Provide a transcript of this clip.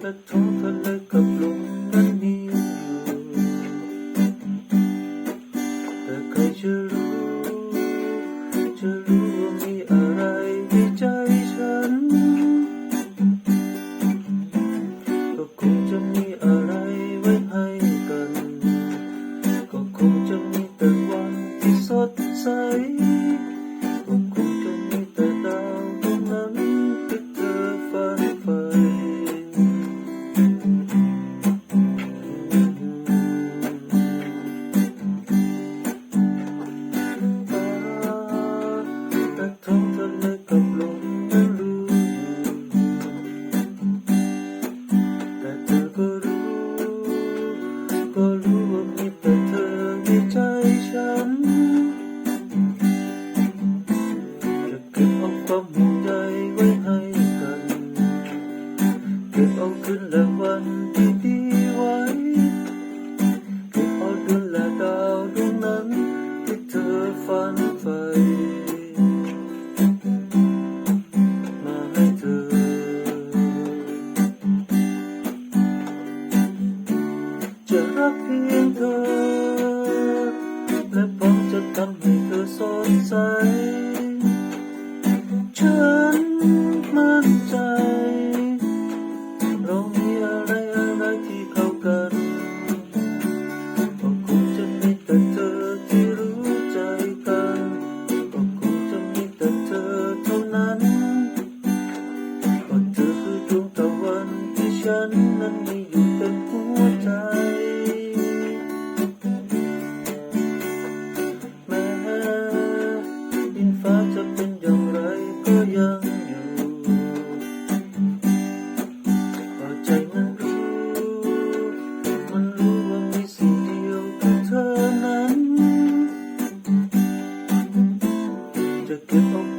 แต่ท้องทะเลกับลมนั้นมีอยู่แต่ใครจะรู้ ฉันจะเก็บเอาความห่วงใยไว้ให้กัน เก็บเอาคืนและวันที่ ให้เธอสดใส ฉันมั่นใจ เรามีอะไรอะไรที่เข้ากันก็คงจะมีแต่เธอที่รู้ใจกันก็คงจะมีแต่เธอเท่านั้นก็เธอคือดวงตะวันที่ฉันนั้นมีอยู่เต็มหัวใจ จะเ